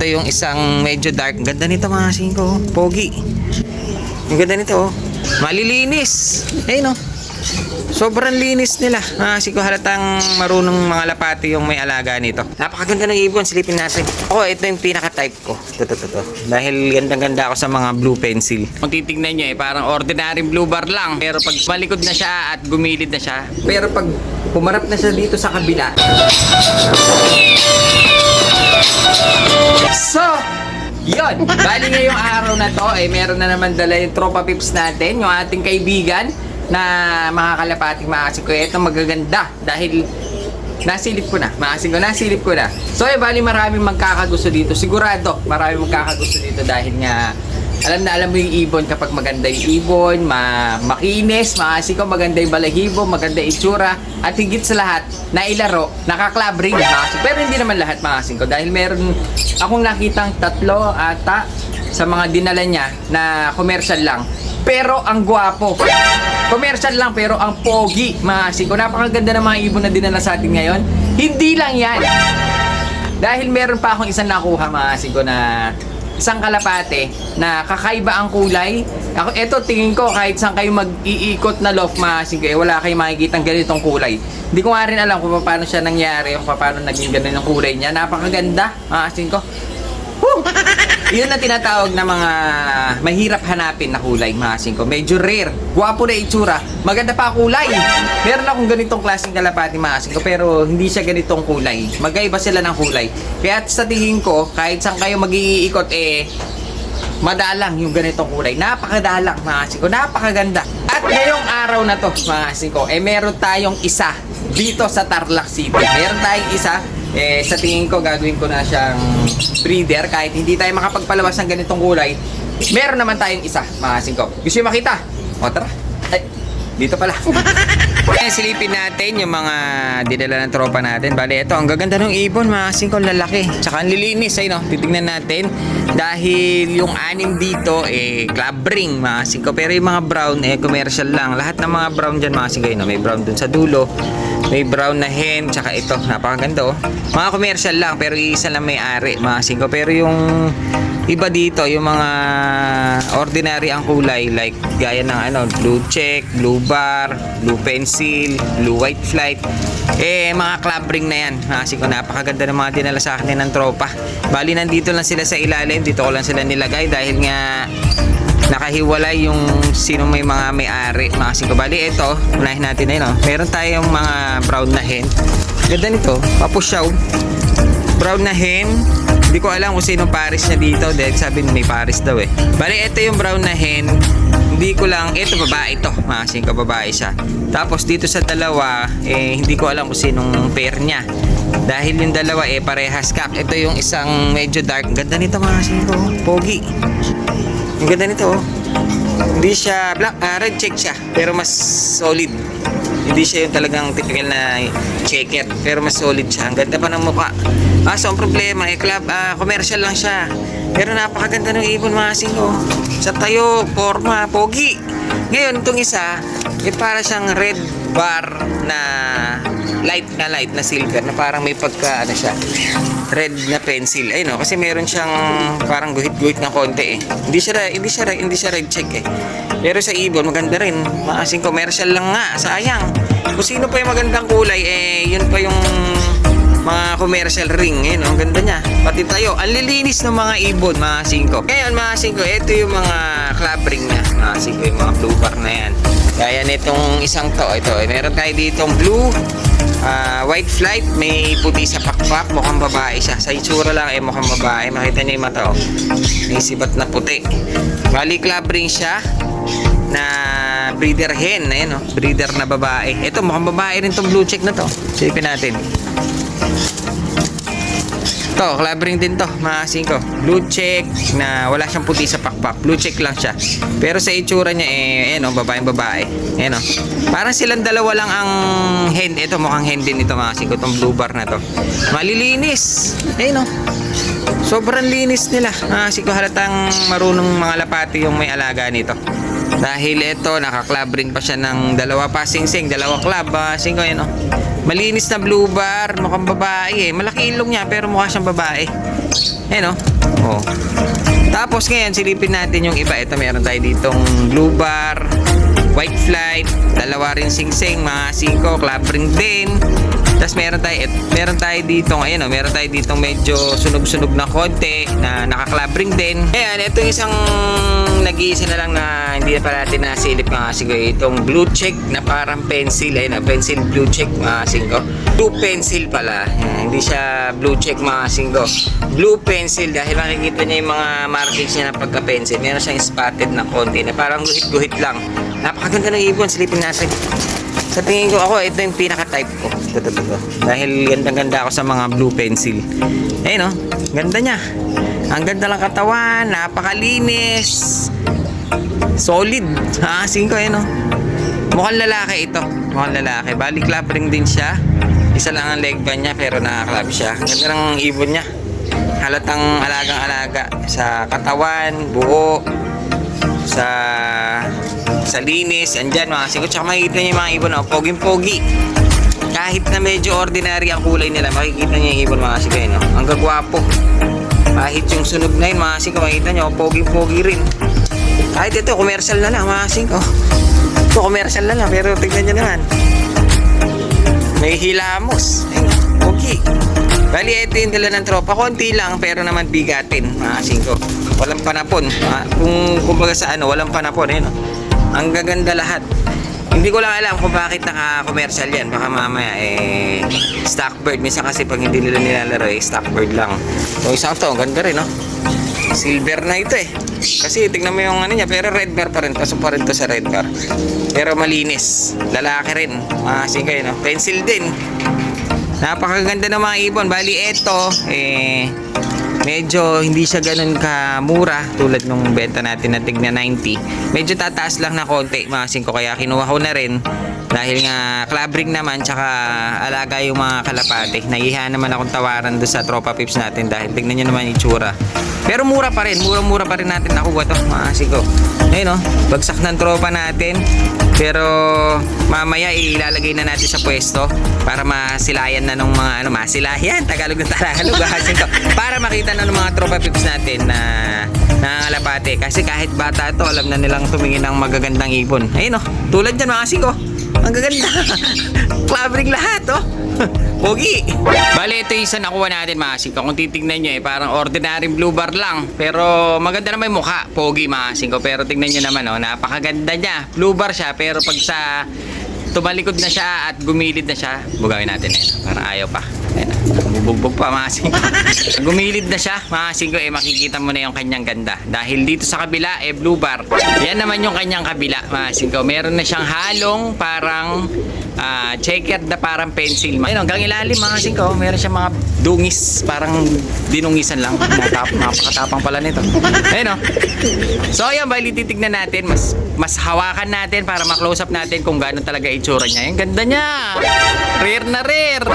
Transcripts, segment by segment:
ito yung isang medyo dark. Ganda nito mga singko. Pogi. Ang ganda nito oh. Malilinis. Ayun oh. Sobrang linis nila. Ah, siguro halatang marunong mga lapati yung may alaga nito. Napakaganda ng ibon. Silipin natin. Ako, ito yung pinaka-type ko. Ito, ito, ito, ito. Dahil gandang-ganda ako sa mga blue pencil. Kung titignan nyo eh, parang ordinary blue bar lang. Pero pag malikod na siya at gumilid na siya. Pero pag pumarap na siya dito sa kabila. So, Yon, bali ngayong araw na to, eh, meron na naman dala yung tropa pips natin, yung ating kaibigan na mga kalapating maasin ko. Ito magaganda dahil nasilip ko na, maasin ko, nasilip ko na. So, eh, bali maraming magkakagusto dito. Sigurado, maraming magkakagusto dito dahil nga alam na alam mo yung ibon kapag maganda yung ibon, ma makinis, maasin ko, maganda yung balahibo, maganda yung itsura, at higit sa lahat, nailaro, nakaklabring, maasin. Pero hindi naman lahat maasin ko dahil meron akong nakitang tatlo ata sa mga dinala niya na commercial lang. Pero ang gwapo. Commercial lang pero ang pogi, maasin ko. Napakaganda ng mga ibon na dinala sa atin ngayon. Hindi lang yan. Dahil meron pa akong isang nakuha, maasin ko na isang kalapate na kakaiba ang kulay. Ako, eto tingin ko kahit saan kayo mag-iikot na loft maasin ko, eh, wala kayong makikita ganitong kulay. Hindi ko nga rin alam kung paano siya nangyari o paano naging ganun ang kulay niya. Napakaganda, maasin ko. Woo! Yun na tinatawag na mga mahirap hanapin na kulay, maasin ko. Medyo rare. Gwapo na itsura. Maganda pa kulay. Meron akong ganitong klaseng kalapati, maasin ko. Pero hindi siya ganitong kulay. Magkaiba sila ng kulay. Kaya sa tingin ko, kahit saan kayo mag-iikot, eh, madalang yung ganitong kulay. Napakadalang, mga kasing ko. Napakaganda. At ngayong araw na to, mga kasing ko, eh meron tayong isa dito sa Tarlac City. Meron tayong isa. Eh, sa tingin ko, gagawin ko na siyang breeder. Kahit hindi tayo makapagpalabas ng ganitong kulay, meron naman tayong isa, mga kasing ko. Gusto nyo makita? O, tara. Ay, dito pala. Silipin natin yung mga dinala ng tropa natin. Bale, ito, ang gaganda ng ibon, mga kasing ko, lalaki. Tsaka ang lilinis, ay no, titignan natin. Dahil yung anim dito, eh, club ring, mga kasing ko. Pero yung mga brown, eh, commercial lang. Lahat ng mga brown dyan, mga kasing ko, yun, no? may brown dun sa dulo. May brown na hen, tsaka ito, napakaganda oh. Mga commercial lang, pero isa lang may ari, mga kasing ko. Pero yung iba dito, yung mga ordinary ang kulay, like gaya ng ano, blue check, blue bar, blue pencil, blue white flight, eh mga club ring na yan. Kasi ko napakaganda ng mga dinala sa akin ng tropa. Bali nandito lang sila sa ilalim, dito ko lang sila nilagay dahil nga nakahiwalay yung sino may mga may-ari mga singko. Bali ito, unahin natin na yun. Oh. Meron tayong mga brown na hen. Ganda nito, papusyaw. Brown na hen, hindi ko alam kung sino pares niya dito dahil sabi may pares daw eh. Bali, ito yung brown na hen. Hindi ko lang, ito babae to. Masin ka babae siya. Tapos dito sa dalawa, eh, hindi ko alam kung sinong pair niya. Dahil yung dalawa eh parehas kak. Ito yung isang medyo dark. Ganda nito mga ko. Pogi. Ang ganda nito oh. Hindi siya black, ah, red check siya. Pero mas solid. Hindi siya yung talagang typical na checker. Pero mas solid siya. Ang ganda pa ng mukha. Ah, so ang problema, eh, club, ah, commercial lang siya. Pero napakaganda ng ibon mga kasing ko. Sa tayo, forma, pogi. Ngayon, itong isa, eh, para siyang red bar na light na light na silver na parang may pagka ano siya red na pencil ay no kasi meron siyang parang guhit-guhit na konti eh hindi siya hindi siya hindi siya red check eh pero sa ibon maganda rin makasing commercial lang nga sayang kung sino pa yung magandang kulay eh yun pa yung mga commercial ring no ang ganda niya. Pati tayo ang lilinis ng mga ibon mga singko. Ngayon mga singko ito yung mga club ring niya mga singko yung mga blue bar na yan. Gaya nitong isang to ito eh, meron tayo ditong blue ah, white flight may puti sa pakpak mukhang babae siya. Sa itsura lang eh mukhang babae. Makita niyo yung mata oh. May sibat na puti. Bali club ring siya na breeder hen ayun oh breeder na babae ito mukhang babae rin tong blue check na to silipin natin to, club ring din to, mga singko. Blue check na wala siyang puti sa pakpak. Blue check lang siya. Pero sa itsura niya eh, ayan oh, babaeng babae. Ayan oh. Parang silang dalawa lang ang hen. Ito mukhang hen din ito mga singko, tong blue bar na to. Malilinis. Ayan oh. Sobrang linis nila. Ah, singko halatang marunong mga lapati yung may alaga nito. Dahil ito, naka-club ring pa siya ng dalawa pa sing-sing, dalawa club, ah, singko yan oh. Malinis na blue bar, mukhang babae eh. Malaki ilong niya pero mukha siyang babae. Ayan o. Oh. Tapos ngayon, silipin natin yung iba. Ito, meron tayo ditong blue bar, white flight, dalawa rin sing-sing, mga 5, club ring din. Tapos meron tayo, et, meron tayo dito, ayun o, meron tayo dito medyo sunog-sunog na konti na naka-club ring din. Ayan, ito isang nag-iisa na lang na hindi na pala natin nasilip mga siguro itong blue check na parang pencil, ayun o, pencil blue check mga singko. Blue pencil pala, Ayan, hindi siya blue check mga singko. Blue pencil dahil makikita niya yung mga markings niya na pagka-pencil. Meron siyang spotted na konti na parang guhit-guhit lang. Napakaganda ng ibon, silipin natin. Sa tingin ko ako, ito yung pinaka-type ko. Dahil gandang-ganda ako sa mga blue pencil. Ayun oh, ganda niya. Ang ganda lang katawan, napakalinis. Solid. Ha, ko ayun oh. Mukhang lalaki ito. Mukhang lalaki. Bali club ring din siya. Isa lang ang leg band niya pero nakaklab siya. Ganda ng ibon niya. Halatang alagang-alaga sa katawan, buo, sa sa linis, andyan mga singko. Tsaka makikita niyo yung mga ibon, oh, poging-pogi. Kahit na medyo ordinary ang kulay nila, makikita niyo yung ibon mga singko, yun, oh. Ang gagwapo. Kahit yung sunog na yun, mga singko, makikita niyo, oh, poging-pogi rin. Kahit ito, commercial na lang, mga singko. Ito, commercial na lang, pero tignan niyo naman. May hilamos. Pogi. Bali, ito yung dala ng tropa. Konti lang, pero naman bigatin, mga singko. Walang panapon. Ah, kung kumbaga sa ano, walang panapon. Ayun, oh. Ang gaganda lahat. Hindi ko lang alam kung bakit naka-commercial yan. Baka mamaya, eh, stock bird. Minsan kasi pag hindi nila nilalaro, eh, stock bird lang. So, isa to, ang ganda rin, no? Silver na ito, eh. Kasi tignan mo yung ano niya, pero red bar pa rin. Pasok pa rin to sa red bar. Pero malinis. Lalaki rin. Ah, sige, no? Pencil din. Napakaganda ng mga ibon. Bali, eto, eh, medyo hindi siya ganun kamura tulad nung benta natin na tigna 90. Medyo tataas lang na konti, mga singko. Kaya kinuha ko na rin. Dahil nga club ring naman, tsaka alaga yung mga kalapate. Nahiha naman akong tawaran doon sa tropa pips natin dahil tignan nyo naman yung itsura. Pero mura pa rin, mura-mura pa rin natin nakuha to, mga singko. Ayun oh, bagsak ng tropa natin. Pero mamaya ilalagay na natin sa pwesto para masilayan na nung mga ano, masilayan, Tagalog na Tagalog, hasin ko. Para makita na ng mga tropa pips natin na nangangalapate. Kasi kahit bata to, alam na nilang tumingin ng magagandang ibon. Ayun oh, tulad dyan mga siko. Ang gaganda. Clubbing lahat oh. Pogi! Bale, ito yung isa nakuha natin mga singko. Kung titignan nyo eh, parang ordinary blue bar lang. Pero maganda naman yung mukha. Pogi mga singko. Pero tignan nyo naman, oh, napakaganda niya. Blue bar siya, pero pag sa tumalikod na siya at gumilid na siya, bugawin natin eh. Parang ayaw pa. Ayan, bubugbog pa mga singko. gumilid na siya, mga singko, eh makikita mo na yung kanyang ganda. Dahil dito sa kabila, eh blue bar. Yan naman yung kanyang kabila, mga singko. Meron na siyang halong parang ah, checkered na parang pencil. Ayun, hanggang ilalim mga singko, meron siyang mga dungis, parang dinungisan lang. Natap, napakatapang pala nito. Ayun o. So ayan, bali titignan natin, mas mas hawakan natin para ma-close up natin kung gaano talaga itsura niya. Yung ganda niya. Rare na rare.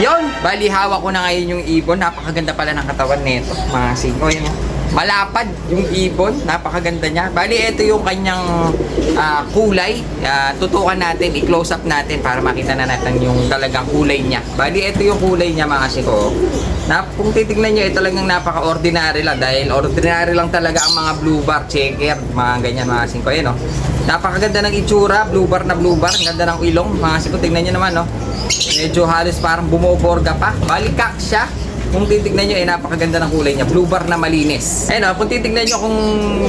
Yon, bali hawak ko na ngayon yung ibon. Napakaganda pala ng katawan nito. Mga singko, yun. oh. Malapad yung ibon, napakaganda niya. Bali, ito yung kanyang ah, kulay. Ah, tutukan natin, i-close up natin para makita na natin yung talagang kulay niya. Bali, ito yung kulay niya mga siko. Na, kung titignan nyo, eh, talagang napaka-ordinary lang. Dahil ordinary lang talaga ang mga blue bar, checker, mga ganyan mga siko. Ayan, oh. Napakaganda ng itsura, blue bar na blue bar. Ang ganda ng ilong, mga siko. Tignan nyo naman, no? Medyo halos parang bumoborga pa. Balikak siya. Kung titignan nyo, eh, napakaganda ng kulay niya. Blue bar na malinis. Ayun, oh, kung titignan nyo kung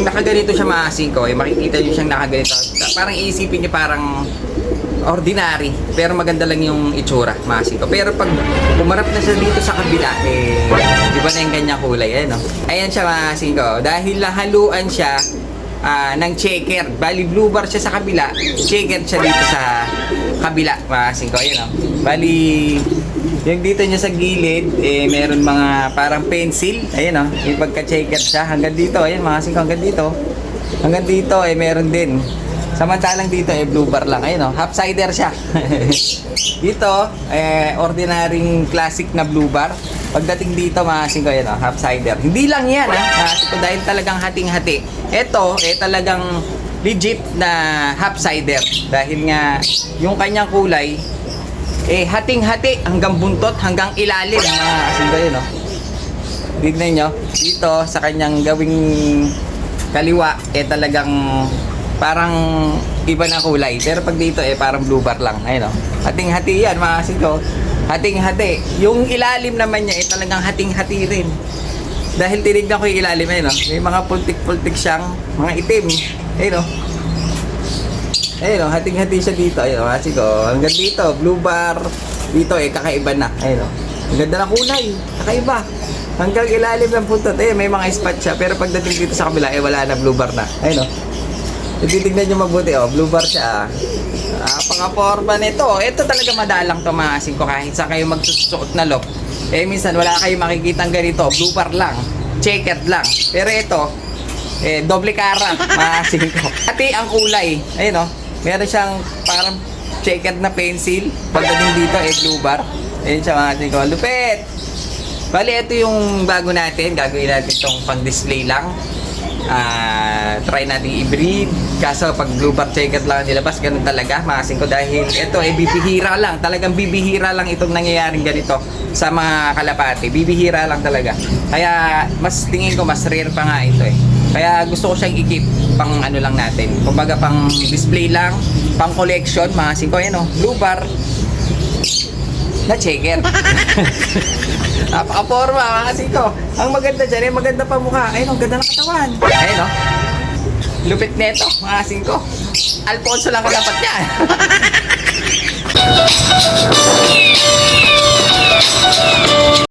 nakaganito siya mga singko, eh, makikita nyo siyang nakaganito. Parang iisipin nyo parang ordinary, pero maganda lang yung itsura, mga singko. Pero pag pumarap na siya dito sa kabila, eh, di ba na yung ganyang kulay, ayan, oh. Ayan siya, mga singko. Dahil lahaluan siya, ah, ng checker. Bali, blue bar siya sa kabila, checker siya dito sa kabila, mga singko. Ayan, oh. Bali, yung dito niya sa gilid, eh, meron mga parang pencil. Ayan, oh. Yung pagka-checker siya, hanggang dito, ayan, mga singko, hanggang dito. Hanggang dito, eh, meron din. Samantalang dito, eh, blue bar lang. Ayun, oh, half-sider siya. dito, eh, ordinaryong classic na blue bar. Pagdating dito, mga singko, ayun, oh, half-sider. Hindi lang yan, ha, mga singko, dahil talagang hating-hati. Ito, eh, talagang legit na half-sider. Dahil nga, yung kanyang kulay, eh, hating-hati hanggang buntot, hanggang ilalim, mga singko, yun, oh. Tignan nyo, dito sa kanyang gawing kaliwa, eh talagang parang iba na kulay. Pero pag dito eh parang blue bar lang. Ayun o. Hating-hati yan mga kasiko. Hating-hati. Yung ilalim naman niya eh talagang hating-hati rin. Dahil tinignan ko yung ilalim ayun o. May mga pultik-pultik siyang mga itim. Ayun o. Ayun o, hating-hati siya dito. Ayun o, kasi ko. Hanggang dito, blue bar. Dito eh, kakaiba na. Ayun o. Ang ganda ng kulay. Kakaiba. Hanggang ilalim ng puntot. Eh, may mga spot siya. Pero pagdating dito sa kabila, eh, wala na blue bar na. Ayun o. Titignan nyo mabuti, oh, blue bar siya. ah. Ah, pang-aporma nito. Ito talaga madalang to mga ko kahit sa kayo magsusuot na lock. Eh, minsan wala kayo makikitang ganito. Blue bar lang. Checkered lang. Pero ito, eh, doble cara, mga ko. Pati ang kulay. Ayun oh. Meron siyang parang checkered na pencil. Pagdating dito, eh, blue bar. Ayun siya mga ko. Lupit! Bali, ito yung bago natin. Gagawin natin itong pang-display lang. Ah, try natin i-breed. Kaso pag blue bar checkered lang ang nilabas, ganun talaga. Makasin ko dahil ito ay bibihira lang. Talagang bibihira lang itong nangyayaring ganito sa mga kalapati. Bibihira lang talaga. Kaya mas tingin ko mas rare pa nga ito eh. Kaya gusto ko siyang i-keep pang ano lang natin. Kumbaga pang display lang, pang collection, mga ko yan oh. Blue bar, na checker. Napaka-forma, kasi ko. Ang maganda dyan, eh, maganda pa mukha. Ayun, ang ganda ng katawan. Ayun, no? Lupit neto, mga asin ko. Alfonso lang kalapat niya.